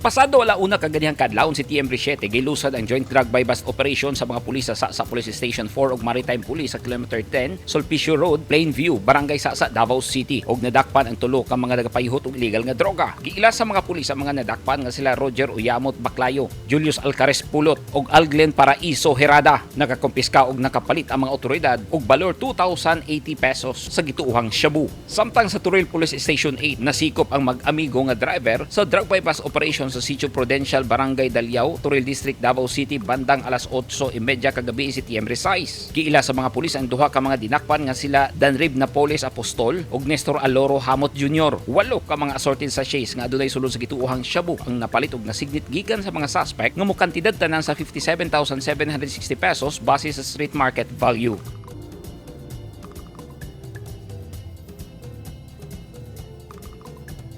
Pasado wala una kaganihang kadlawon si TM Brichete gilusad ang joint drug bust operation sa mga pulis sa sa Police Station 4 ug Maritime Police sa Kilometer 10, Sulpicio Road, Plainview, Barangay Sasa, Davao City ug nadakpan ang tulo ka mga nagapayhot og illegal nga droga. Giila sa mga pulis ang mga nadakpan nga sila Roger Uyamot Baclayo, Julius Alcares Pulot ug Alglen Paraiso Herada. Nakakumpiska og nakapalit ang mga otoridad og balor 2,080 pesos sa gituuhang shabu. Samtang sa Turil Police Station 8 nasikop ang mag-amigo nga driver sa drug bypass operation sa Sitio Prudential, Barangay Dalyao, Turil District, Davao City bandang alas 8:30 kagabi si TM Resize. Giila sa mga pulis ang duha ka mga dinakpan nga sila Danrib Napoles Apostol ug Nestor Aloro Hamot Jr. Walo ka mga assorted sachets nga adunay sulod sa gituuhang shabu ang napalit og nasignit gikan sa mga suspect nga mo kantidad tanan sa 57,760 pesos base sa street market value.